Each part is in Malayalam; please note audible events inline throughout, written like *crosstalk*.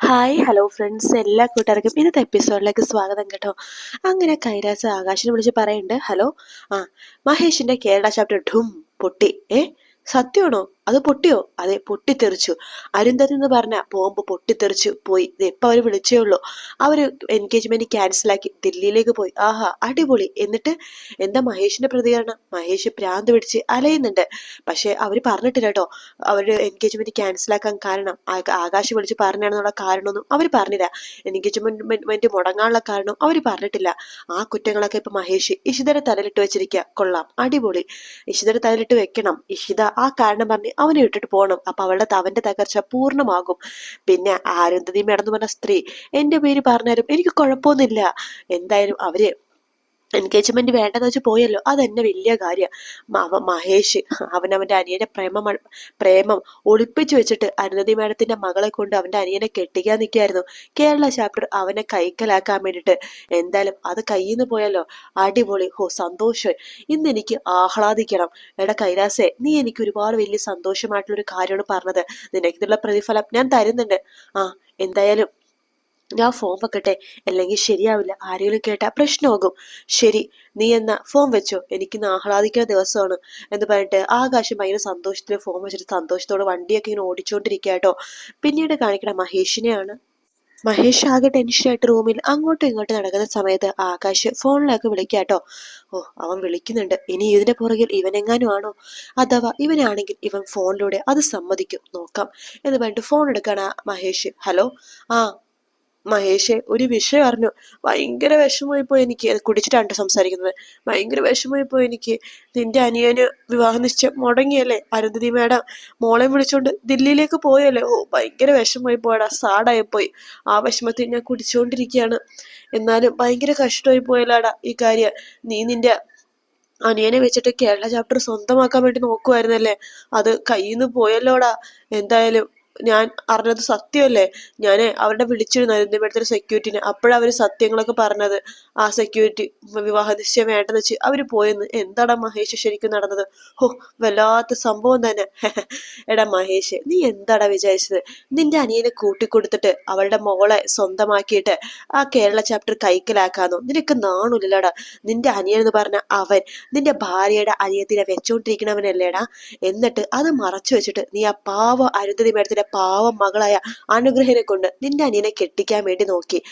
ഹായ് ഹലോ ഫ്രണ്ട്സ് എല്ലാ കൂട്ടുകാർക്കും ഇന്നത്തെ എപ്പിസോഡിലേക്ക് സ്വാഗതം കേട്ടോ. അങ്ങനെ കൈരാസ് ആകാശിനെ വിളിച്ച് പറയുന്നുണ്ട് ഹലോ ആ മഹേഷിന്റെ കേരള ചാപ്റ്റർ ഠും പൊട്ടി. ഏ സത്യമാണോ? അത് പൊട്ടിയോ? അതെ പൊട്ടിത്തെറിച്ചു. അരുന്ധതി എന്ന് പറഞ്ഞ ബോംബ് പൊട്ടിത്തെറിച്ചു പോയി. ഇപ്പൊ അവർ വിളിച്ചേ ഉള്ളൂ. അവർ എൻഗേജ്മെന്റ് ക്യാൻസലാക്കി ദില്ലിയിലേക്ക് പോയി. ആഹാ അടിപൊളി. എന്നിട്ട് എന്താ മഹേഷിന്റെ പ്രതികരണം? മഹേഷ് പ്രാന്ത് പിടിച്ച് അലയുന്നുണ്ട്. പക്ഷെ അവർ പറഞ്ഞിട്ടില്ല കേട്ടോ. അവർ എൻഗേജ്മെന്റ് ക്യാൻസലാക്കാൻ കാരണം. ആകാശ് വിളിച്ച് പറഞ്ഞാണെന്നുള്ള കാരണമൊന്നും അവർ പറഞ്ഞില്ല. എൻഗേജ്മെന്റ് മുടങ്ങാനുള്ള കാരണം അവർ പറഞ്ഞിട്ടില്ല. ആ കുറ്റങ്ങളൊക്കെ ഇപ്പൊ മഹേഷ് ഇഷിതരെ തലയിലിട്ട് വെച്ചിരിക്കുക കൊള്ളാം. അടിപൊളി. ഇഷിതരെ തലയിലിട്ട് വെക്കണം. ഇഷിത ആ കാരണം പറഞ്ഞ് അവനെ ഇട്ടിട്ട് പോകണം അപ്പൊ അവളുടെ തവന്റെ തകർച്ച പൂർണമാകും. പിന്നെ ആരുന്ധതി മേടന്ന് പറഞ്ഞ സ്ത്രീ എന്റെ പേര് പറഞ്ഞാലും എനിക്ക് കുഴപ്പമൊന്നുമില്ല. എന്തായാലും അവർ എൻഗേജ്മെന്റ് വേണ്ടെന്ന് വെച്ച് പോയല്ലോ. അതെന്നെ വലിയ കാര്യം. മഹേഷ് അവൻ അവന്റെ അനിയനെ പ്രേമം പ്രേമം ഒളിപ്പിച്ചു വെച്ചിട്ട് അരുന്ധതി മേഡത്തിന്റെ മകളെ കൊണ്ട് അവന്റെ അനിയനെ കെട്ടിക്കാൻ നിൽക്കുകയായിരുന്നു കേരള ചാപ്റ്റർ അവനെ കൈക്കലാക്കാൻ വേണ്ടിയിട്ട്. എന്തായാലും അത് കയ്യിൽ നിന്ന് പോയല്ലോ. അടിപൊളി. ഹോ സന്തോഷം. ഇന്ന് എനിക്ക് ആഹ്ലാദിക്കണം. എടാ കൈലാസേ നീ എനിക്ക് ഒരുപാട് വലിയ സന്തോഷമായിട്ടുള്ള ഒരു കാര്യമാണ് പറഞ്ഞത്. നിനക്കിതുള്ള പ്രതിഫലം ഞാൻ തരുന്നുണ്ട്. ആ എന്തായാലും ഞാൻ ഫോം വെക്കട്ടെ. അല്ലെങ്കിൽ ശരിയാവില്ല. ആരെങ്കിലും കേട്ടാ പ്രശ്നമാകും. ശരി നീ എന്ന ഫോം വെച്ചോ? എനിക്ക് ആഹ്ലാദിക്കുന്ന ദിവസമാണ് എന്ന് പറഞ്ഞിട്ട് ആകാശം ഭയങ്കര സന്തോഷത്തിൽ ഫോം വെച്ചിട്ട് സന്തോഷത്തോടെ വണ്ടിയൊക്കെ ഇങ്ങനെ ഓടിച്ചോണ്ടിരിക്കുക കേട്ടോ പിന്നീട് കാണിക്കണ മഹേഷിനെയാണ്. മഹേഷ് ആകെ ടെൻഷനായിട്ട് റൂമിൽ അങ്ങോട്ടും ഇങ്ങോട്ടും നടക്കുന്ന സമയത്ത് ആകാശ് ഫോണിലേക്ക് വിളിക്കാട്ടോ ഓ അവൻ വിളിക്കുന്നുണ്ട്. ഇനി ഇതിന്റെ പുറകിൽ ഇവനെങ്ങാനും ആണോ? അഥവാ ഇവനാണെങ്കിൽ ഇവൻ ഫോണിലൂടെ അത് സമ്മതിക്കും. നോക്കാം എന്ന് പറഞ്ഞിട്ട് ഫോൺ എടുക്കാണ് മഹേഷ്. ഹലോ? ആ മഹേഷെ ഒരു വിഷയം അറിഞ്ഞു. ഭയങ്കര വിഷമമായി പോയി എനിക്ക് കുടിച്ചിട്ടാണ് സംസാരിക്കുന്നത്. ഭയങ്കര വിഷമമായി പോയി എനിക്ക്. നിന്റെ അനിയന് വിവാഹ നിശ്ചയം മുടങ്ങിയല്ലേ? അരുന്ധതി മേഡം മോളെ വിളിച്ചോണ്ട് ദില്ലിയിലേക്ക് പോയല്ലേ? ഓ ഭയങ്കര വിഷമമായി പോയടാ സാഡായി പോയി ആ വിഷമത്തിൽ ഞാൻ കുടിച്ചുകൊണ്ടിരിക്കുകയാണ് എന്നാലും ഭയങ്കര കഷ്ടമായി പോയല്ലാടാ ഈ കാര്യം. നീ നിന്റെ അനിയനെ വെച്ചിട്ട് കേരള ചാപ്റ്റർ സ്വന്തമാക്കാൻ വേണ്ടി നോക്കുമായിരുന്നല്ലേ അത് കയ്യിൽ നിന്ന് പോയല്ലോടാ. എന്തായാലും ഞാൻ അറിഞ്ഞത് സത്യമല്ലേ? ഞാൻ അവരുടെ വിളിച്ചിരുന്നു അരുന്തമേടത്തൊരു സെക്യൂരിറ്റിനെ അപ്പോഴവർ സത്യങ്ങളൊക്കെ പറഞ്ഞത്. ആ സെക്യൂരിറ്റി വിവാഹ നിശ്ചയം വേണ്ടെന്ന് വെച്ച് അവർ പോയെന്ന്. എന്താടാ മഹേഷ് ശരിക്കും നടന്നത്? ഹോ വല്ലാത്ത സംഭവം തന്നെ. *laughs* എടാ മഹേഷ് നീ എന്താടാ വിചാരിച്ചത്? നിന്റെ അനിയനെ കൂട്ടിക്കൊടുത്തിട്ട് അവളുടെ മോളെ സ്വന്തമാക്കിയിട്ട് ആ കേരള ചാപ്റ്റർ കൈക്കലാക്കാന്നോ? നിനക്ക് നാണില്ലടാ നിന്റെ അനിയൻ എന്ന് പറഞ്ഞ അവൻ നിന്റെ ഭാര്യയുടെ അനിയത്തിനെ വെച്ചോണ്ടിരിക്കണവനല്ലേടാ. എന്നിട്ട് അത് മറച്ചു വെച്ചിട്ട് നീ ആ പാവ അരുന്ധതി മേടത്തിന്റെ പാവം മകളായ അനുഗ്രഹനെ കൊണ്ട് നിന്റെ അനിയനെ കെട്ടിക്കാൻ വേണ്ടി നോക്കി.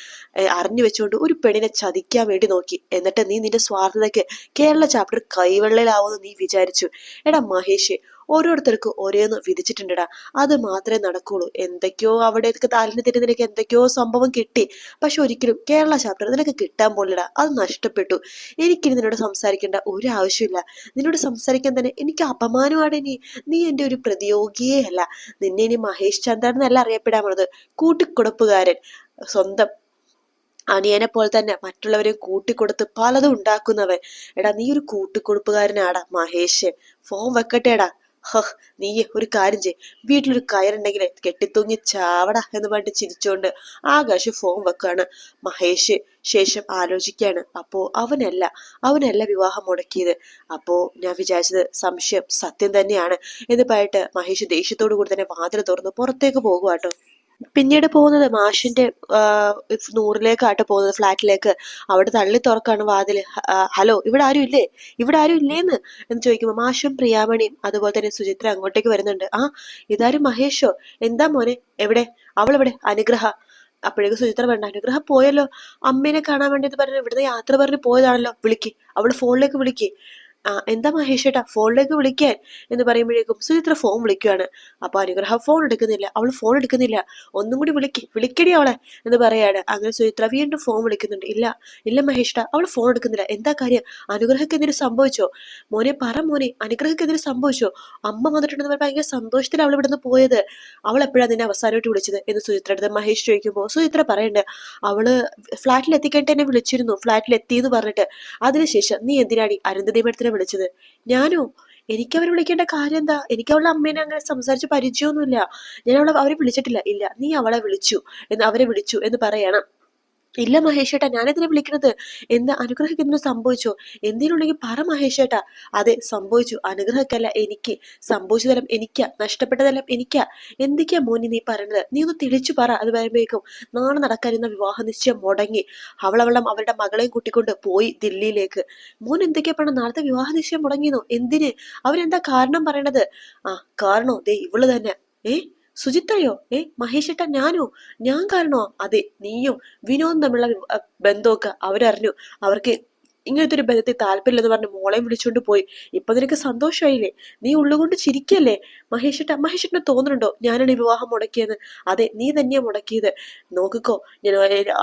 അറിഞ്ഞു വെച്ചുകൊണ്ട് ഒരു പെണ്ണിനെ ചതിക്കാൻ വേണ്ടി നോക്കി. എന്നിട്ട് നീ നിന്റെ സ്വാർത്ഥതയ്ക്ക് കേരള ചാപ്റ്റർ കൈവെള്ളയിലാവുമെന്ന് നീ വിചാരിച്ചു. എടാ മഹേഷ് ഓരോരുത്തർക്കും ഒരേന്ന് വിധിച്ചിട്ടുണ്ടടാ. അത് മാത്രമേ നടക്കുള്ളൂ. എന്തൊക്കെയോ അവിടെ താലിന് തിരി നിനക്ക് എന്തൊക്കെയോ സംഭവം കിട്ടി. പക്ഷെ ഒരിക്കലും കേരള ചാപ്റ്റർ നിനക്ക് കിട്ടാൻ പോലിടാ അത് നഷ്ടപ്പെട്ടു. എനിക്കിനി നിന്നോട് സംസാരിക്കേണ്ട ഒരു ആവശ്യമില്ല. നിന്നോട് സംസാരിക്കാൻ തന്നെ എനിക്ക് അപമാനമാണ് ഇനി. നീ എന്റെ ഒരു പ്രതിയോഗിയേ അല്ല. നിന്നെ ഇനി മഹേഷ് ചന്ദ്ര എന്നല്ല അറിയപ്പെടാൻ പോണത് കൂട്ടിക്കൊടുപ്പുകാരൻ. സ്വന്തം അനിയനെ പോലെ തന്നെ മറ്റുള്ളവരെ കൂട്ടിക്കൊടുത്ത് പലതും ഉണ്ടാക്കുന്നവൻ. എടാ നീ ഒരു കൂട്ടിക്കൊടുപ്പുകാരനാടാ മഹേഷ്. ഫോം വെക്കട്ടെടാ. ഹ നീ ഒരു കാര്യം ചെയ് വീട്ടിലൊരു കയറുണ്ടെങ്കിൽ കെട്ടിത്തൂങ്ങി ചാവട എന്ന് പറഞ്ഞിട്ട് ചിരിച്ചുകൊണ്ട് ആകാശ് ഫോൺ വെക്കാണ്. മഹേഷ് ശേഷം ആലോചിക്കുകയാണ് അപ്പോ അവനല്ല അവനല്ല വിവാഹം മുടക്കിയത്. അപ്പോ ഞാൻ വിചാരിച്ചത് സംശയം സത്യം തന്നെയാണ് എന്ന് പറഞ്ഞിട്ട് മഹേഷ് ദേഷ്യത്തോടു കൂടി തന്നെ വാതിൽ തുറന്ന് പുറത്തേക്ക് പോകുവാട്ടോ. പിന്നീട് പോകുന്നത് മാഷിന്റെ നൂറിലേക്കാട്ട് പോകുന്നത് ഫ്ലാറ്റിലേക്ക്. അവിടെ തള്ളി തുറക്കാണ് വാതിൽ ഹലോ ഇവിടെ ആരും ഇല്ലേ? ഇവിടെ ആരും ഇല്ലേന്ന് എന്ന് ചോദിക്കുമ്പോൾ മാഷും പ്രിയാമണിയും അതുപോലെ തന്നെ സുചിത്ര അങ്ങോട്ടേക്ക് വരുന്നുണ്ട്. ആ ഇതാരും മഹേഷോ? എന്താ മോനെ? എവിടെ? അവളെവിടെ? അനുഗ്രഹ. അപ്പോഴേക്കും സുചിത്ര വേണ്ട അനുഗ്രഹം പോയല്ലോ. അമ്മേനെ കാണാൻ വേണ്ടി പറഞ്ഞ് ഇവിടുന്ന് യാത്ര പറഞ്ഞ് പോയതാണല്ലോ. വിളിക്ക്. അവൾ ഫോണിലേക്ക് വിളിക്ക്. എന്താ മഹേഷ് ഏട്ടാ ഫോണിലേക്ക് വിളിക്കാൻ എന്ന് പറയുമ്പോഴേക്കും സുചിത്ര ഫോൺ വിളിക്കുകയാണ് അപ്പൊ അനുഗ്രഹ ഫോൺ എടുക്കുന്നില്ല. അവൾ ഫോൺ എടുക്കുന്നില്ല. ഒന്നും കൂടി വിളിക്ക് വിളിക്കടി അവളെ എന്ന് പറയാണ്. അങ്ങനെ സുചിത്ര വീണ്ടും ഫോൺ വിളിക്കുന്നുണ്ട്. ഇല്ല ഇല്ല മഹേഷേട്ടാ അവൾ ഫോൺ എടുക്കുന്നില്ല. എന്താ കാര്യം? അനുഗ്രഹക്ക് എന്തെങ്കിലും സംഭവിച്ചോ? മോനെ പറ മോനെ അനുഗ്രഹക്ക് എന്തെങ്കിലും സംഭവിച്ചോ? അമ്മ വന്നിട്ടുണ്ടെന്ന് ഭയങ്കര സന്തോഷത്തിൽ അവൾ ഇവിടുന്ന് പോയത്. അവൾ എപ്പോഴാണ് നിന്നെ അവസാനമായിട്ട് വിളിച്ചത് എന്ന് സുചിത്ര അടുത്ത് മഹേഷ് ചോദിക്കുമ്പോൾ സുചിത്ര പറയണ്ട് അവൾ ഫ്ലാറ്റിൽ എത്തിക്കേണ്ട എന്നെ വിളിച്ചിരുന്നു ഫ്ലാറ്റിൽ എത്തി എന്ന് പറഞ്ഞിട്ട്. അതിനുശേഷം നീ എന്തിനാടി അരുന്ധതി മേഡത്തിനെ വിളിച്ചത്. ഞാനോ എനിക്ക് അവരെ വിളിക്കേണ്ട കാര്യം എന്താ? എനിക്ക് അവളുടെ അമ്മേനെ അങ്ങനെ സംസാരിച്ച് പരിചയമൊന്നുമില്ല. ഞാൻ അവളെ അവരെ വിളിച്ചിട്ടില്ല. ഇല്ല നീ അവളെ വിളിച്ചു എന്ന് അവരെ വിളിച്ചു എന്ന് പറയണം. ഇല്ല മഹേഷേട്ടാ ഞാനെതിരെ വിളിക്കണത്? എന്ത് അനുഗ്രഹിക്കുന്നു സംഭവിച്ചോ? എന്തിനുണ്ടെങ്കിൽ പറ മഹേഷേട്ടാ. അതെ സംഭവിച്ചു. അനുഗ്രഹക്കല്ല എനിക്ക്. സംഭവിച്ചതെല്ലാം എനിക്കാ. നഷ്ടപ്പെട്ടതെല്ലാം എനിക്കാ. എന്തൊക്കെയാ മോനി നീ പറയുന്നത് നീ ഒന്ന് തെളിച്ചു പറ. അത് വരുമ്പോഴേക്കും നാളെ നടക്കാനിരുന്ന വിവാഹ നിശ്ചയം മുടങ്ങി. അവളവളം അവരുടെ മകളെയും കൂട്ടിക്കൊണ്ട് പോയി ദില്ലിയിലേക്ക്. മോൻ എന്തൊക്കെയാ പറഞ്ഞ നാളത്തെ വിവാഹ നിശ്ചയം മുടങ്ങിയെന്നോ? എന്തിന്? അവരെന്താ കാരണം പറയണത്? ആ കാരണോ? ദേ ഇവൾ തന്നെ. ഏ? സുജിത്തയോ ഏ മഹേഷേട്ട ഞാനോ? ഞാൻ കാരണോ? അതെ നീയും വിനോദം തമ്മിലുള്ള ബന്ധമൊക്കെ അവരറിഞ്ഞു. അവർക്ക് ഇങ്ങനത്തെ ഒരു ബന്ധത്തിൽ താല്പര്യമില്ലെന്ന് പറഞ്ഞ് മോളെയും വിളിച്ചുകൊണ്ട് പോയി. ഇപ്പൊ നിനക്ക് സന്തോഷമായില്ലേ? നീ ഉള്ളുകൊണ്ട് ചിരിക്കല്ലേ? മഹേഷേട്ട മഹേഷേട്ടന് തോന്നുന്നുണ്ടോ? ഞാനാണ് ഈ വിവാഹം മുടക്കിയത് അതെ നീ തന്നെയാ മുടക്കിയത്. നോക്കിക്കോ ഞാൻ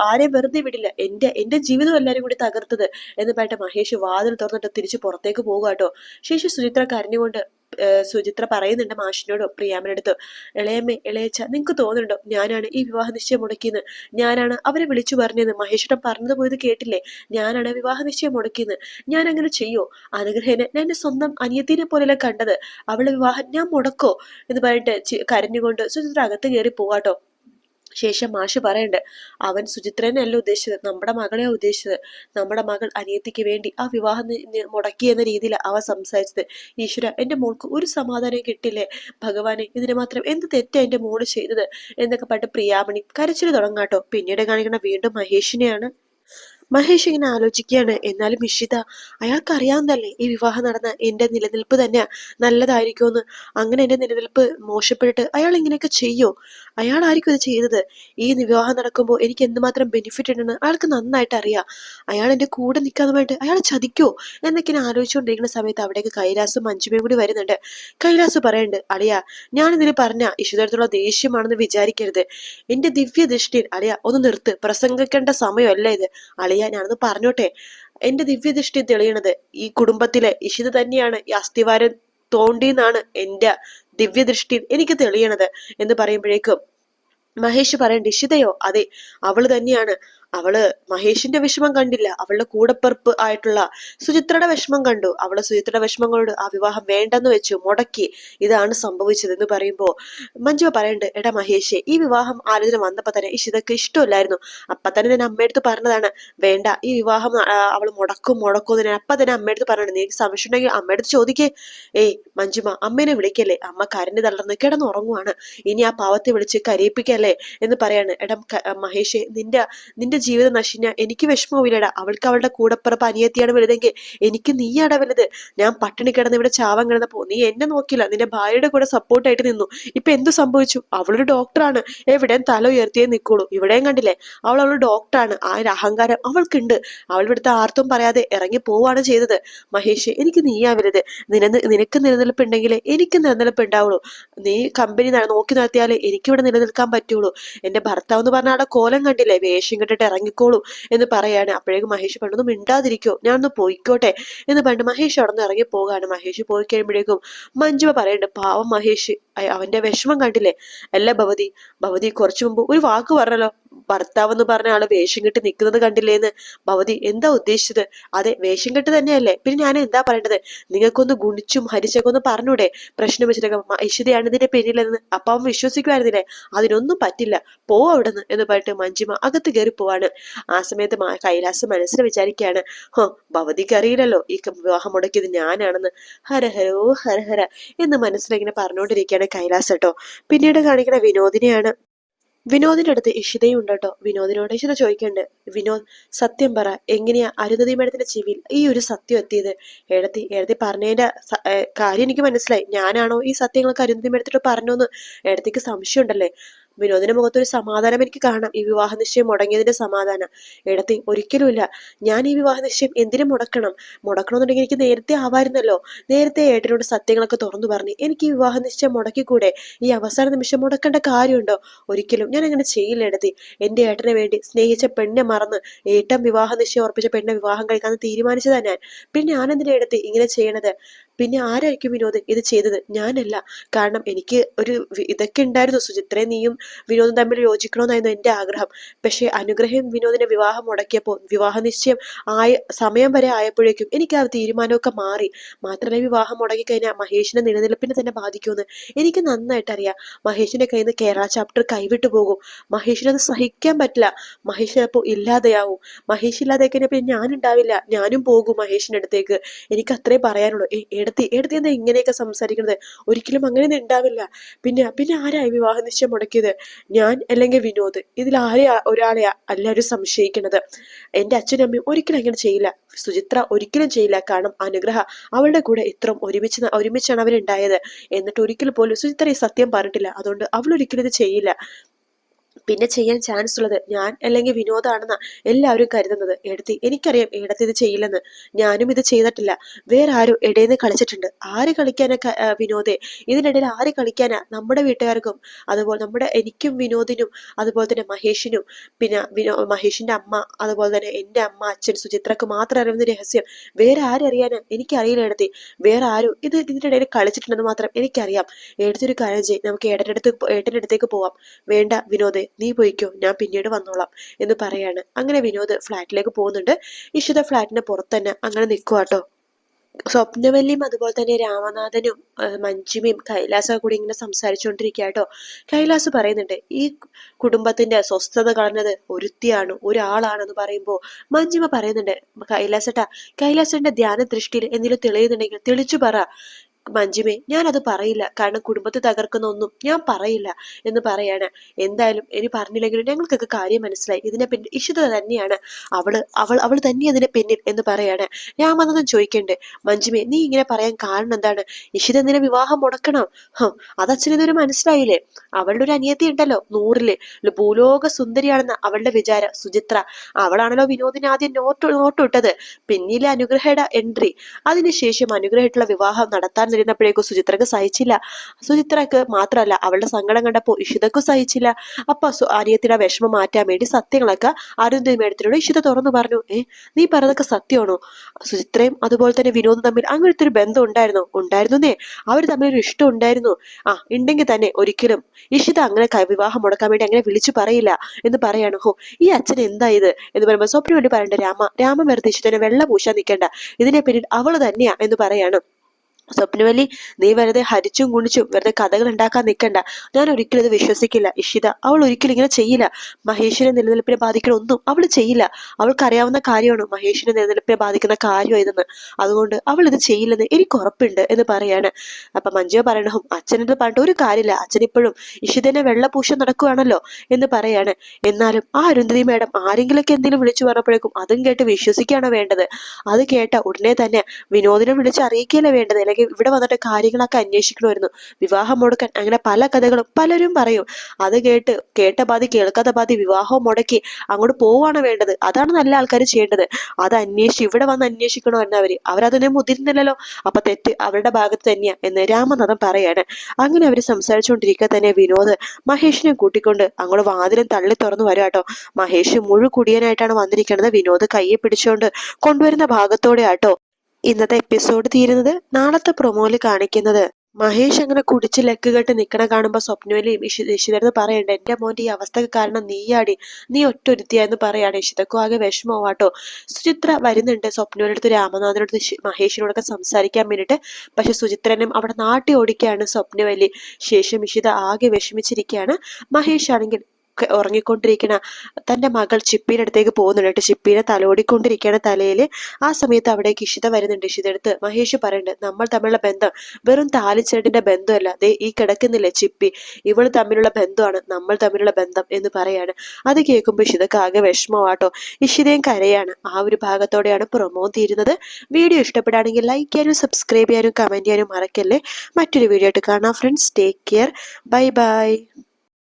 ആരെയും വെറുതെ വിടില്ല. എന്റെ എന്റെ ജീവിതം എല്ലാരും കൂടി തകർത്തത് എന്ന് പറഞ്ഞിട്ട് മഹേഷ് വാതിൽ തുറന്നിട്ട് തിരിച്ചു പുറത്തേക്ക് പോകുക കേട്ടോ ശേഷം സുചിത്ര കരഞ്ഞുകൊണ്ട് സുചിത്ര പറയുന്നുണ്ട് മാഷിനോട് പ്രിയാമനടുത്ത് ഇളയമ്മേ ഇളയച്ച നിങ്ങൾക്ക് തോന്നുന്നുണ്ടോ? ഞാനാണ് ഈ വിവാഹ നിശ്ചയം മുടക്കിയെന്ന്. ഞാനാണ് അവരെ വിളിച്ചു പറഞ്ഞത് മഹേശ്വരൻ പറഞ്ഞത് പോയത് കേട്ടില്ലേ? ഞാനാണ് വിവാഹ നിശ്ചയം മുടക്കിയെന്ന്. ഞാൻ അങ്ങനെ ചെയ്യോ? അനുഗ്രഹനെ ഞാൻ എന്റെ സ്വന്തം അനിയത്തിനെ പോലെയല്ല കണ്ടത്. അവളെ വിവാഹം ഞാൻ മുടക്കോ? എന്ന് പറഞ്ഞിട്ട് കരഞ്ഞുകൊണ്ട് സുചിത്ര അകത്ത് കയറി പോവാട്ടോ. ശേഷം മാഷ് പറയണ്ട് അവൻ സുചിത്രനെയല്ല ഉദ്ദേശിച്ചത് നമ്മുടെ മകളെ ഉദ്ദേശിച്ചത്. നമ്മുടെ മകൾ അനിയത്തിക്ക് വേണ്ടി ആ വിവാഹം മുടക്കി എന്ന രീതിയിൽ അവ സംസാരിച്ചത്. ഈശ്വര എന്റെ മോൾക്ക് ഒരു സമാധാനം കിട്ടില്ലേ ഭഗവാനെ ഇതിന് മാത്രം എന്ത് തെറ്റാ എന്റെ മോൾ ചെയ്തത്? എന്നൊക്കെ പറഞ്ഞിട്ട് പ്രിയാമണി കരച്ചിൽ തുടങ്ങാട്ടോ. പിന്നീട് കാണിക്കണ വീണ്ടും മഹേഷിനെയാണ് മഹേഷ് ഇങ്ങനെ ആലോചിക്കുകയാണ്. എന്നാലും ഇഷിത അയാൾക്ക് അറിയാവുന്നതല്ലേ ഈ വിവാഹം നടന്ന എന്റെ നിലനിൽപ്പ് തന്നെ നല്ലതായിരിക്കുമെന്ന്. അങ്ങനെ എന്റെ നിലനിൽപ്പ് മോശപ്പെട്ടിട്ട് അയാൾ ഇങ്ങനെയൊക്കെ ചെയ്യോ? അയാളായിരിക്കും ഇത് ചെയ്തത് ഈ വിവാഹം നടക്കുമ്പോൾ എനിക്ക് എന്തുമാത്രം ബെനിഫിറ്റ് ഉണ്ടെന്ന് അയാൾക്ക് നന്നായിട്ട് അറിയാം. അയാൾ എന്റെ കൂടെ നിൽക്കാതെ അയാൾ ചതിക്കോ? എന്നൊക്കെ ഇങ്ങനെ ആലോചിച്ചുകൊണ്ടിരിക്കുന്ന സമയത്ത് അവിടേക്ക് കൈലാസും മഞ്ജുമയും കൂടി വരുന്നുണ്ട്. കൈലാസ് പറയുന്നുണ്ട് അളിയ ഞാൻ ഇതിന് പറഞ്ഞ ഇഷിതരത്തുള്ള ദേഷ്യമാണെന്ന് വിചാരിക്കരുത്. എന്റെ ദിവ്യ ദൃഷ്ടിയിൽ അളിയ ഒന്ന് നിർത്ത്. പ്രസംഗിക്കേണ്ട സമയമല്ല ഇത്. അളിയ ഞാനൊന്ന് പറഞ്ഞോട്ടെ. എന്റെ ദിവ്യദൃഷ്ടി തെളിയണത് ഈ കുടുംബത്തിലെ ഇഷിത് തന്നെയാണ്. ഈ അസ്ഥിവാരം തോണ്ടിന്നാണ് എന്റെ ദിവ്യദൃഷ്ടി എനിക്ക് തെളിയണത് എന്ന് പറയുമ്പോഴേക്കും മഹേഷ് പറയണ്ട ഇഷിതയോ? അതെ അവൾ തന്നെയാണ്. അവൾ മഹേഷിന്റെ വിഷമം കണ്ടില്ല. അവളുടെ കൂടപ്പെറുപ്പ് ആയിട്ടുള്ള സുചിത്രയുടെ വിഷമം കണ്ടു. അവളെ സുചിത്രയുടെ വിഷമങ്ങളോട് ആ വിവാഹം വേണ്ടെന്ന് വെച്ചു മുടക്കി. ഇതാണ് സംഭവിച്ചത് എന്ന് പറയുമ്പോ മഞ്ജുവ പറയണ്ട് എടാ മഹേഷേ ഈ വിവാഹം ആലോചന വന്നപ്പോ തന്നെ ഇഷിതക്ക് ഇഷ്ടമില്ലായിരുന്നു. അപ്പൊ തന്നെ ഞാൻ അമ്മയടുത്ത് പറഞ്ഞതാണ് വേണ്ട ഈ വിവാഹം അവൾ മുടക്കും മുടക്കും ഞാൻ അപ്പൊ തന്നെ അമ്മയടുത്ത് പറഞ്ഞു നീ സംശയം ഉണ്ടെങ്കിൽ അമ്മയടുത്ത് ചോദിക്കേ. ഏയ് മഞ്ജുമ അമ്മേനെ വിളിക്കല്ലേ? അമ്മ കരഞ്ഞു തളർന്ന് കിടന്നുറങ്ങുവാണ്. ഇനി ആ പാവത്തെ വിളിച്ച് കരയിപ്പിക്കല്ലേ? എന്ന് പറയാണ്. എടാ മഹേഷേ നിന്റെ നിന്റെ ജീവിതം നശിഞ്ഞ എനിക്ക് വിഷമമില്ലടാ അവൾക്ക് അവളുടെ കൂടപ്പുറപ്പ് അനിയത്തിയാണ് വലുതെങ്കിൽ എനിക്ക് നീയാടാ വലുത്. ഞാൻ പട്ടിണി കിടന്ന് ഇവിടെ ചാവം കിടന്നപ്പോ നീ എന്നെ നോക്കില്ല നിന്റെ ഭാര്യയുടെ കൂടെ സപ്പോർട്ടായിട്ട് നിന്നു. ഇപ്പൊ എന്തു സംഭവിച്ചു? അവളൊരു ഡോക്ടറാണ് എവിടെയും തല ഉയർത്തിയേ നിൽക്കുള്ളൂ. ഇവിടെയും കണ്ടില്ലേ? അവൾ അവളൊരു ഡോക്ടറാണ് ആ ഒരു അഹങ്കാരം അവൾക്കുണ്ട്. അവൾ ഇവിടുത്തെ ആർത്തും പറയാതെ ഇറങ്ങി പോവാണ് ചെയ്തത്. മഹേഷ് എനിക്ക് നീയാ വലുത്. നിന നിനക്ക് നിലനിൽപ്പ് നിലനിൽപ്പുണ്ടെങ്കിലേ എനിക്ക് നിലനിൽപ്പ് ഉണ്ടാവുള്ളൂ നീ കമ്പനി നോക്കി നടത്തിയാലേ എനിക്കിവിടെ നിലനിൽക്കാൻ പറ്റുള്ളൂ. എന്റെ ഭർത്താവ് എന്ന് പറഞ്ഞ ആടെ കോലം കണ്ടില്ലേ? വേഷം കെട്ടിട്ട് ഇറങ്ങിക്കോളൂ എന്ന് പറയാണ്. അപ്പോഴേക്കും മഹേഷ് പണ്ടൊന്നും മിണ്ടാതിരിക്കോ ഞാൻ ഒന്ന് പോയിക്കോട്ടെ എന്ന് പണ്ട് മഹേഷ് അവിടെ നിന്ന് ഇറങ്ങി പോകാണ്. മഹേഷ് പോയി കഴിയുമ്പോഴേക്കും മഞ്ജുവ പറയുന്നുണ്ട് പാവം മഹേഷ് അവന്റെ വിഷമം കണ്ടില്ലേ? അല്ല ഭവതി ഭവതി കുറച്ചു മുമ്പ് ഒരു വാക്ക് പറഞ്ഞല്ലോ ഭർത്താവ് എന്ന് പറഞ്ഞ ആൾ വേഷം കെട്ടി നിൽക്കുന്നത് കണ്ടില്ലേന്ന് ഭവതി എന്താ ഉദ്ദേശിച്ചത്? അതെ വേഷം കെട്ട് തന്നെയല്ലേ. പിന്നെ ഞാൻ എന്താ പറയേണ്ടത്? നിങ്ങൾക്കൊന്ന് ഗുണിച്ചും ഹരിച്ചൊക്കെ ഒന്ന് പറഞ്ഞൂടെ. പ്രശ്നം വെച്ചിട്ടൊക്കെ ഐശ്വര്യാണ് ഇതിന്റെ പിന്നിലെന്ന്. അപ്പൊ അവൻ വിശ്വസിക്കുമായിരുന്നില്ലേ? അതിനൊന്നും പറ്റില്ല. പോ അവിടുന്ന് എന്ന് പറഞ്ഞിട്ട് മഞ്ജിമ അകത്ത് കയറി പോവാണ്. ആ സമയത്ത് കൈലാസം മനസ്സിൽ വിചാരിക്കുകയാണ് ഹോ ഭവതിക്ക് അറിയില്ലല്ലോ. ഈ വിവാഹം മുടക്കിയത് ഞാനാണെന്ന്. ഹരഹരോ ഹരഹര എന്ന് മനസ്സിലിങ്ങനെ പറഞ്ഞുകൊണ്ടിരിക്കുകയാണ് കൈലാസ് കേട്ടോ. പിന്നീട് കാണിക്കുന്ന വിനോദിനെയാണ് വിനോദിന്റെ അടുത്ത് ഇഷിതയും ഉണ്ട് കേട്ടോ. വിനോദിനോട് ഇഷിത ചോദിക്കണ്ട് വിനോദ് സത്യം പറ എങ്ങനെയാ അരുന്ധതി മേഡത്തിന്റെ ചെവിയിൽ ഈ ഒരു സത്യം എത്തിയത്? എഴുതി എഴുതി പറഞ്ഞതിന്റെ കാര്യം എനിക്ക് മനസ്സിലായി. ഞാനാണോ ഈ സത്യങ്ങളൊക്കെ അരുന്ധതി മേഡത്തിട്ട് പറഞ്ഞോന്ന്? എഴുതിക്ക് സംശയം ഉണ്ടല്ലേ വിനോദിന്റെ മുഖത്തൊരു സമാധാനം എനിക്ക് കാണാം. ഈ വിവാഹ നിശ്ചയം മുടങ്ങിയതിന്റെ സമാധാനം. എടത്തി ഒരിക്കലുമില്ല. ഞാൻ ഈ വിവാഹ നിശ്ചയം എന്തിനു മുടക്കണം? മുടക്കണമെന്നുണ്ടെങ്കിൽ എനിക്ക് നേരത്തെ ആവായിരുന്നല്ലോ. നേരത്തെ ഏട്ടനോട് സത്യങ്ങളൊക്കെ തുറന്നു പറഞ്ഞു എനിക്ക് ഈ വിവാഹ നിശ്ചയം മുടക്കിക്കൂടെ? ഈ അവസാന നിമിഷം മുടക്കേണ്ട കാര്യമുണ്ടോ? ഒരിക്കലും. ഞാൻ അങ്ങനെ ചെയ്യില്ല എടത്തി. എന്റെ ഏട്ടനെ വേണ്ടി സ്നേഹിച്ച പെണ്ണെ മറന്ന് ഏട്ടൻ വിവാഹ നിശ്ചയം ഉറപ്പിച്ച പെണ്ണെ വിവാഹം കഴിക്കാൻ തീരുമാനിച്ചതാണ് ഞാൻ. പിന്നെ ഞാൻ എന്തിനാ എടുത്ത് ഇങ്ങനെ ചെയ്യണത്? പിന്നെ ആരായിരിക്കും വിനോദ് ഇത് ചെയ്തത്? ഞാനല്ല. കാരണം എനിക്ക് ഒരു ഇതൊക്കെ ഉണ്ടായിരുന്നു. സുചിത്രയും നീയും വിനോദും തമ്മിൽ യോജിക്കണമെന്നായിരുന്നു എന്റെ ആഗ്രഹം. പക്ഷേ അനുഗ്രഹം വിനോദിനെ വിവാഹം മുടക്കിയപ്പോൾ വിവാഹ നിശ്ചയം ആയ സമയം വരെ ആയപ്പോഴേക്കും എനിക്ക് ആ തീരുമാനമൊക്കെ മാറി. മാത്രമല്ല വിവാഹം മുടക്കി കഴിഞ്ഞാൽ മഹേഷിന്റെ നിലനിൽപ്പിനെ തന്നെ ബാധിക്കുമെന്ന് എനിക്ക് നന്നായിട്ട് അറിയാം മഹേഷിന്റെ കയ്യിൽ നിന്ന് കേരള ചാപ്റ്റർ കൈവിട്ടു പോകും. മഹേഷിനത് സഹിക്കാൻ പറ്റില്ല. മഹേഷ് ചിലപ്പോൾ ഇല്ലാതെയാവും. മഹേഷ് ഇല്ലാതെ പിന്നെ ഞാൻ ഉണ്ടാവില്ല ഞാനും പോകും മഹേഷിന്റെ അടുത്തേക്ക്. എനിക്ക് അത്രേ പറയാനുള്ളൂ. ഏ എടുത്തി എടുത്തി എന്താ ഇങ്ങനെയൊക്കെ സംസാരിക്കുന്നത് ഒരിക്കലും അങ്ങനെ ഉണ്ടാവില്ല. പിന്നെ പിന്നെ ആരായി വിവാഹ നിശ്ചയം മുടക്കിയത്? ഞാൻ അല്ലെങ്കിൽ വിനോദ്? ഇതിൽ ആരെ ഒരാളെയാ എല്ലാവരും സംശയിക്കുന്നത് എന്റെ അച്ഛനും അമ്മയും ഒരിക്കലും അങ്ങനെ ചെയ്യില്ല. സുചിത്ര ഒരിക്കലും ചെയ്യില്ല. കാരണം അനുഗ്രഹ അവളുടെ കൂടെ ഇത്രയും ഒരുമിച്ച് ഒരുമിച്ചാണ് അവരുണ്ടായത്. എന്നിട്ട് ഒരിക്കലും പോലും സുചിത്ര ഈ സത്യം പറഞ്ഞിട്ടില്ല. അതുകൊണ്ട് അവൾ ഒരിക്കലും ഇത് ചെയ്യില്ല. പിന്നെ ചെയ്യാൻ ചാൻസ് ഉള്ളത് ഞാൻ അല്ലെങ്കിൽ വിനോദാണെന്നാ എല്ലാവരും കരുതുന്നത്. എടുത്തി എനിക്കറിയാം എടുത്ത് ഇത് ചെയ്യില്ലെന്ന്. ഞാനും ഇത് ചെയ്തിട്ടില്ല. വേറെ ആരും ഇടയിൽ കളിച്ചിട്ടുണ്ട്. ആര് കളിക്കാനാ ക- ആ, വിനോദേ? ഇതിനിടയിൽ ആര് കളിക്കാനാ? നമ്മുടെ വീട്ടുകാർക്കും അതുപോലെ നമ്മുടെ എനിക്കും വിനോദിനും അതുപോലെ തന്നെ മഹേഷിനും പിന്നെ വിനോ മഹേഷിന്റെ അമ്മ അതുപോലെ തന്നെ എന്റെ അമ്മ അച്ഛൻ സുചിത്രക്ക് മാത്രം അറിയുന്ന രഹസ്യം. വേറെ ആരും അറിയാനാ? എനിക്കറിയില്ല എടുത്തി വേറെ ആരും ഇത് ഇതിന്റെ ഇടയിൽ കളിച്ചിട്ടുണ്ടെന്ന് മാത്രം എനിക്കറിയാം. എടുത്തൊരു കാര്യം ചെയ്യും. നമുക്ക് ഏട്ടന്റെ അടുത്ത് ഏട്ടന്റെ അടുത്തേക്ക് പോവാം. വേണ്ട വിനോദേ. നീ പോയിക്കോ ഞാൻ പിന്നീട് വന്നോളാം എന്ന് പറയാണ്. അങ്ങനെ വിനോദ് ഫ്ലാറ്റിലേക്ക് പോകുന്നുണ്ട്. ഇഷിത ഫ്ലാറ്റിന്റെ പുറത്ത് തന്നെ അങ്ങനെ നിൽക്കുവാട്ടോ സ്വപ്നവല്ലിയും അതുപോലെ തന്നെ രാമനാഥനും മഞ്ജിമയും കൈലാസവും കൂടി ഇങ്ങനെ സംസാരിച്ചുകൊണ്ടിരിക്കുക കേട്ടോ കൈലാസ് പറയുന്നുണ്ട് ഈ കുടുംബത്തിന്റെ സ്വസ്ഥത കളഞ്ഞത് ഒരുത്തിയാണ് ഒരാളാണെന്ന് പറയുമ്പോൾ മഞ്ജിമ പറയുന്നുണ്ട് കൈലാസട്ടാ കൈലാസന്റെ ധ്യാന ദൃഷ്ടിയിൽ എന്തെങ്കിലും തെളിയുന്നുണ്ടെങ്കിൽ തെളിച്ചു പറ. മഞ്ജിമേ അത് പറയില്ല. കാരണം കുടുംബത്തെ തകർക്കുന്ന ഒന്നും ഞാൻ പറയില്ല എന്ന് പറയാണ്. എന്തായാലും ഇനി പറഞ്ഞില്ലെങ്കിലും ഞങ്ങൾക്കൊക്കെ കാര്യം മനസ്സിലായി. ഇതിനെ പിന്നിൽ ഇഷിത തന്നെയാണ്. അവൾ അവൾ അവൾ തന്നെ അതിനെ പിന്നിൽ എന്ന് പറയാണ്. രാമനാഥൻ ചോദിക്കണ്ടേ. മഞ്ജിമേ നീ ഇങ്ങനെ പറയാൻ കാരണം എന്താണ്? ഇഷിത എന്തിനെ വിവാഹം മുടക്കണം? ഹ അത് അച്ഛന് ഇതുവരെ മനസ്സിലായില്ലേ? അവളുടെ ഒരു അനിയത്തി ഉണ്ടല്ലോ നൂറിൽ. ഭൂലോക സുന്ദരിയാണെന്ന അവളുടെ വിചാരം. സുചിത്ര അവളാണല്ലോ വിനോദിന് ആദ്യം നോട്ട് നോട്ട് ഇട്ടത്. പിന്നിലെ അനുഗ്രഹയുടെ എൻട്രി അതിനുശേഷം അനുഗ്രഹമായിട്ടുള്ള വിവാഹം നടത്താൻ നിരുന്നപ്പോഴേക്കും സുചിത്രക്ക് സഹിച്ചില്ല. സുചിത്രക്ക് മാത്രമല്ല അവളുടെ സങ്കടം കണ്ടപ്പോൾ ഇഷിതക്കും സഹിച്ചില്ല. അപ്പൊ അനിയത്തിയുടെ വിഷമം മാറ്റാൻ വേണ്ടി സത്യങ്ങളൊക്കെ അരുന്ധതി മേഡത്തിനോട് ഇഷിത തുറന്നു പറഞ്ഞു. ഏ നീ പറഞ്ഞതൊക്കെ സത്യമാണോ? സുചിത്രയും അതുപോലെ തന്നെ വിനോദം തമ്മിൽ അങ്ങനത്തെ ഒരു ബന്ധം ഉണ്ടായിരുന്നു? ഉണ്ടായിരുന്നേ അവർ തമ്മിൽ ഒരു ഇഷ്ടം ഉണ്ടായിരുന്നു. ആ ഉണ്ടെങ്കിൽ തന്നെ ഒരിക്കലും. ഇഷിത അങ്ങനെ വിവാഹം മുടക്കാൻ വേണ്ടി അങ്ങനെ വിളിച്ചു പറയില്ല എന്ന് പറയാണ്. ഹോ ഈ അച്ഛൻ എന്താ ഇത് എന്ന് പറയുമ്പോൾ സ്വപ്നം വേണ്ടി പറയണ്ട രാമ. രാമ വെറുതെ ഇഷിതനെ വെള്ള പൂശാൻ നിൽക്കേണ്ട ഇതിനെ പിന്നിൽ അവൾ തന്നെയാ എന്ന് പറയാണ്. സ്വപ്നവല്ലി നീ വെറുതെ ഹരിച്ചും കുണിച്ചും വെറുതെ കഥകൾ ഉണ്ടാക്കാൻ നിൽക്കണ്ട ഞാൻ ഒരിക്കലും ഇത് വിശ്വസിക്കില്ല. ഇഷിത അവൾ ഒരിക്കലും ഇങ്ങനെ ചെയ്യില്ല. മഹേഷിന്റെ നിലനിൽപ്പിനെ ബാധിക്കുന്ന ഒന്നും അവൾ ചെയ്യില്ല. അവൾക്ക് അറിയാവുന്ന കാര്യമാണ് മഹേഷിന്റെ നിലനിൽപ്പിനെ ബാധിക്കുന്ന കാര്യം ഇതെന്ന് അതുകൊണ്ട് അവൾ ഇത് ചെയ്യില്ലെന്ന് എനിക്ക് ഉറപ്പുണ്ട് എന്ന് പറയാണ്. അപ്പൊ മഞ്ജു പറയണതും അച്ഛനത് പറഞ്ഞിട്ട് ഒരു കാര്യമില്ല. അച്ഛൻ ഇപ്പോഴും ഇഷിതനെ വെള്ളപൂശം നടക്കുകയാണല്ലോ എന്ന് പറയാണ്. എന്നാലും ആ അരുന്ധതി മേഡം ആരെങ്കിലൊക്കെ എന്തെങ്കിലും വിളിച്ചു പറഞ്ഞപ്പോഴേക്കും അതും കേട്ട് വിശ്വസിക്കുകയാണോ വേണ്ടത്. അത് കേട്ട ഉടനെ തന്നെ വിനോദിനെ വിളിച്ച് അറിയിക്കുകയല്ലേ വേണ്ടത്? അല്ലെങ്കിൽ ഇവിടെ വന്നിട്ട് കാര്യങ്ങളൊക്കെ അന്വേഷിക്കണമായിരുന്നു. വിവാഹം മുടക്കാൻ അങ്ങനെ പല കഥകളും പലരും പറയും. അത് കേട്ട് കേട്ട ബാധി കേൾക്കാത്ത ബാധി വിവാഹം മുടക്കി അങ്ങോട്ട് പോവാണ് വേണ്ടത്. അതാണ് നല്ല ആൾക്കാർ ചെയ്യേണ്ടത്. അത് അന്വേഷിച്ച് ഇവിടെ വന്ന് അന്വേഷിക്കണമായിരുന്നു അവർ. അവരതിനെ മുതിരുന്നില്ലല്ലോ അപ്പൊ തെറ്റ് അവരുടെ ഭാഗത്ത് തന്നെയാ എന്ന് രാമനാഥൻ പറയാണ്. അങ്ങനെ അവർ സംസാരിച്ചുകൊണ്ടിരിക്കുക തന്നെ വിനോദ് മഹേഷിനെ കൂട്ടിക്കൊണ്ട് അങ്ങോട്ട് വാതിലും തള്ളി തുറന്നു വരാട്ടോ മഹേഷ് മുഴു കുടിയനായിട്ടാണ് വന്നിരിക്കുന്നത് വിനോദ് കയ്യെ പിടിച്ചുകൊണ്ട് കൊണ്ടുവരുന്ന ഭാഗത്തോടെ ആട്ടോ ഇന്നത്തെ എപ്പിസോഡ് തീരുന്നത് നാളത്തെ പ്രൊമോയിൽ കാണിക്കുന്നത്. മഹേഷ് അങ്ങനെ കുടിച്ച് ലക്ക് കെട്ട് നിക്കണ കാണുമ്പോ സ്വപ്നവലിയും ഇഷിതരുന്ന് പറയണ്ട എന്റെ മോന്റെ ഈ അവസ്ഥക്ക് കാരണം നീയാടി. നീ ഒറ്റൊരുത്തിയാന്ന് പറയാണ് ഇഷിതക്കും ആകെ വിഷമമാട്ടോ. സുചിത്ര വരുന്നുണ്ട് സ്വപ്നവിനടുത്ത് രാമനാഥനോട് മഹേഷിനോടൊക്കെ സംസാരിക്കാൻ വേണ്ടിയിട്ട് പക്ഷെ സുചിത്രനും അവിടെ നാട്ടി ഓടിക്കുകയാണ് സ്വപ്നവലി ശേഷം ഇഷിത ആകെ വിഷമിച്ചിരിക്കുകയാണ് മഹേഷ് ആണെങ്കിൽ ഉറങ്ങിക്കൊണ്ടിരിക്കണ തന്റെ മകൾ ചിപ്പീന്റെ അടുത്തേക്ക് പോകുന്നുണ്ട് കേട്ടോ. ചിപ്പീനെ തലോടിക്കൊണ്ടിരിക്കുകയാണ് തലയിൽ ആ സമയത്ത് അവിടേക്ക് ഇഷിത വരുന്നുണ്ട്. ഇഷിത അടുത്ത് മഹേഷ് പറയുന്നുണ്ട് നമ്മൾ തമ്മിലുള്ള ബന്ധം വെറും താലിച്ചേട്ടിന്റെ ബന്ധമല്ല. ദേ ഈ കിടക്കുന്നില്ലേ ചിപ്പി? ഇവൾ തമ്മിലുള്ള ബന്ധമാണ് നമ്മൾ തമ്മിലുള്ള ബന്ധം എന്ന് പറയാണ്. അത് കേൾക്കുമ്പോൾ ഇഷിതക്ക് ആകെ വിഷമമാട്ടോ. ഇഷിതയും കരയാണ്. ആ ഒരു ഭാഗത്തോടെയാണ് പ്രൊമോ തീരുന്നത്. വീഡിയോ ഇഷ്ടപ്പെടുകയാണെങ്കിൽ ലൈക്ക് ചെയ്യാനും സബ്സ്ക്രൈബ് ചെയ്യാനും കമന്റ് ചെയ്യാനും മറക്കല്ലേ. മറ്റൊരു വീഡിയോ ആയിട്ട് കാണാം friends take care bye bye